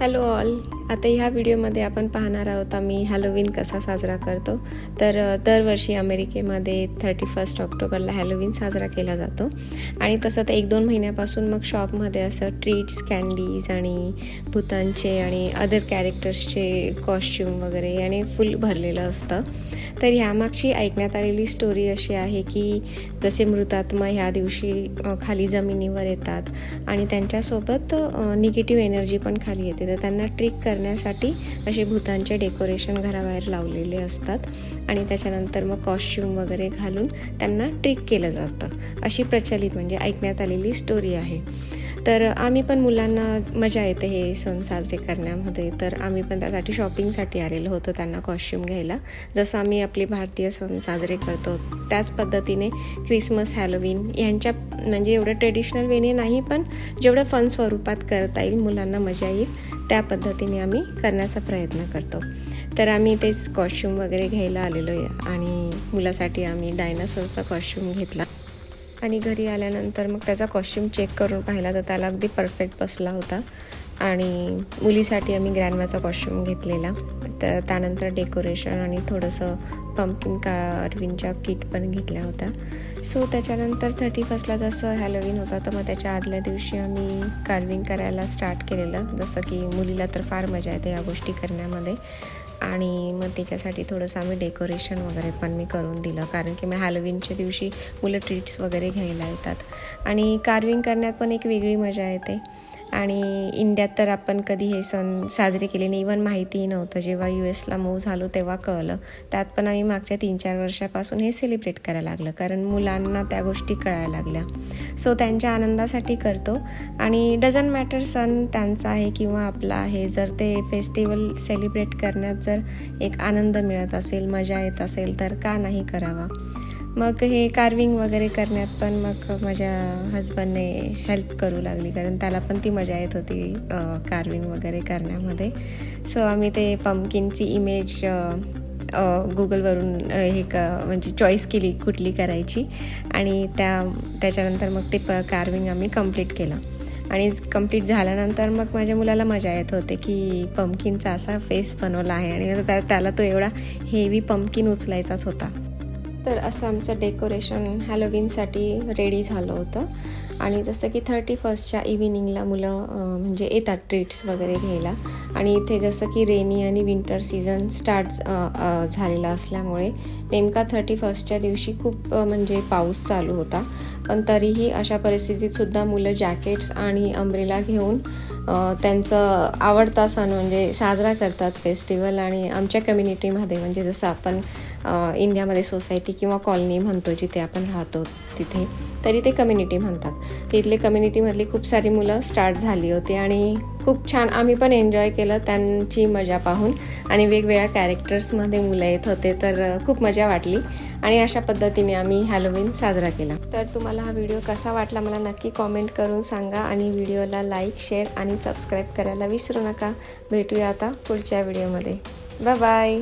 Hello all आता ह्या व्हिडिओमध्ये आपण पाहणार आहोत आम्ही हॅलोविन कसा साजरा करतो. तर दरवर्षी अमेरिकेमध्ये थर्टी फर्स्ट ऑक्टोबरला हॅलोविन साजरा केला जातो. आणि तसं तर एक दोन महिन्यापासून मग शॉपमध्ये असं ट्रीट्स कॅन्डीज आणि भूतांचे आणि अदर कॅरेक्टर्सचे कॉस्च्युम वगैरे याने फुल भरलेलं असतं. तर ह्यामागची ऐकण्यात आलेली स्टोरी अशी आहे की जसे मृतात्मा ह्या दिवशी खाली जमिनीवर येतात आणि त्यांच्यासोबत निगेटिव्ह एनर्जी पण खाली येते. तर त्यांना ट्रिक करण्यासाठी असे भूतांचे डेकोरेशन घराबाहेर लावलेले असतात आणि त्याच्यानंतर मग कॉस्च्युम वगैरे घालून त्यांना ट्रिक केलं जातं. अशी प्रचलित म्हणजे ऐकण्यात आलेली स्टोरी आहे. तर आम्ही पण मुलांना मजा येते हे सण साजरे करण्यामध्ये. तर आम्ही पण त्यासाठी शॉपिंगसाठी आलेलो होतो त्यांना कॉस्च्युम घ्यायला. जसं आम्ही आपले भारतीय सण साजरे करतो त्याच पद्धतीने क्रिसमस हॅलोविन यांच्या म्हणजे एवढं ट्रेडिशनल वेने नाही पण जेवढं फन स्वरूपात करता येईल मुलांना मजा येईल. त्या पद्धतीने आम्ही करण्याचा प्रयत्न करतो. तर आम्ही तेच कॉस्च्युम वगैरे घ्यायला आलेलो आहे आणि मुलासाठी आम्ही डायनासोरचा कॉस्च्युम घेतला. आणि घरी आल्यानंतर मग त्याचा कॉस्च्युम चेक करून पाहिला तर त्याला अगदी परफेक्ट बसला होता. आणि मुलीसाठी आम्ही ग्रॅनमाचा कॉस्च्युम घेतलेला. तर त्यानंतर डेकोरेशन आणि थोडंसं पंपकिन कार्विनच्या किट पण घेतल्या होत्या. सो त्याच्यानंतर थर्टी फर्स्टला जसं हॅलोविन होता तर मग त्याच्या आदल्या दिवशी आम्ही कार्विंग करायला स्टार्ट केलेलं. जसं की मुलीला तर फार मजा येते या गोष्टी करण्यामध्ये. आणि मग त्याच्यासाठी थोडंसं आम्ही डेकोरेशन वगैरे पण मी करून दिलं. कारण की मग हॅलोविनच्या दिवशी मुलं ट्रीट्स वगैरे घ्यायला येतात. आणि कार्विंग करण्यात पण एक वेगळी मजा येते. आणि इंडियात तर आपण कधी हे सण साजरे केले नाही. इवन माहितीही नव्हतं. जेव्हा यू एसला मूव झालो तेव्हा कळलं. त्यात पण आम्ही मागच्या तीन चार वर्षापासून हे सेलिब्रेट करायला लागलं. कारण मुलांना त्या गोष्टी कळायला लागल्या. सो त्यांच्या आनंदासाठी करतो. आणि डझन मॅटर सण त्यांचा आहे किंवा आपला आहे. जर ते फेस्टिवल सेलिब्रेट करण्यात जर एक आनंद मिळत असेल मजा येत असेल तर का नाही करावा? मग हे कार्विंग वगैरे करण्यात पण मग माझ्या हजबंडने हेल्प करू लागली. कारण त्याला पण ती मजा येत होती कार्विंग वगैरे करण्यामध्ये. सो आम्ही ते पमकिनची इमेज गुगलवरून हे क म्हणजे चॉईस केली कुठली करायची. आणि त्या त्याच्यानंतर मग ते प कार्विंग आम्ही कंप्लीट केलं. आणि कंप्लीट झाल्यानंतर मग माझ्या मुलाला मजा येत होते की पमकिनचा असा फेस बनवला आहे. आणि त्या त्याला तो एवढा हेवी पंपकिन उचलायचाच होता. तर असं आमचं डेकोरेशन हॅलोविनसाठी रेडी झालं होतं. आणि जसं की थर्टी फर्स्टच्या इव्हिनिंगला मुलं म्हणजे येतात ट्रीट्स वगैरे घ्यायला. आणि इथे जसं की रेनी आणि विंटर सीझन स्टार्ट झालेला असल्यामुळे नेमका थर्टी फर्स्टच्या दिवशी खूप म्हणजे पाऊस चालू होता. पण तरीही अशा परिस्थितीतसुद्धा मुलं जॅकेट्स आणि अम्ब्रेला घेऊन त्यांचं आवडता सण म्हणजे साजरा करतात फेस्टिवल आणि आमच्या कम्युनिटीमध्ये म्हणजे जसं आपण इंडियामध्ये सोसायटी किंवा कॉलनी म्हणतो जिथे आपण राहतो तिथे तरी ते कम्युनिटी म्हणतात. तिथले कम्युनिटीमधली खूप सारी मुलं स्टार्ट झाली होती आणि खूप छान आम्ही पण एन्जॉय केलं त्यांची मजा पाहून. आणि वेगवेगळ्या कॅरेक्टर्समध्ये मुलं येत होते तर खूप मजा वाटली. आणि अशा पद्धतीने आम्ही हॅलोविन साजरा केला. तर तुम्हाला हा व्हिडिओ कसा वाटला मला नक्की कॉमेंट करून सांगा आणि व्हिडिओला लाईक शेअर आणि सबस्क्राईब करायला विसरू नका. भेटूया आता पुढच्या व्हिडिओमध्ये बाय बाय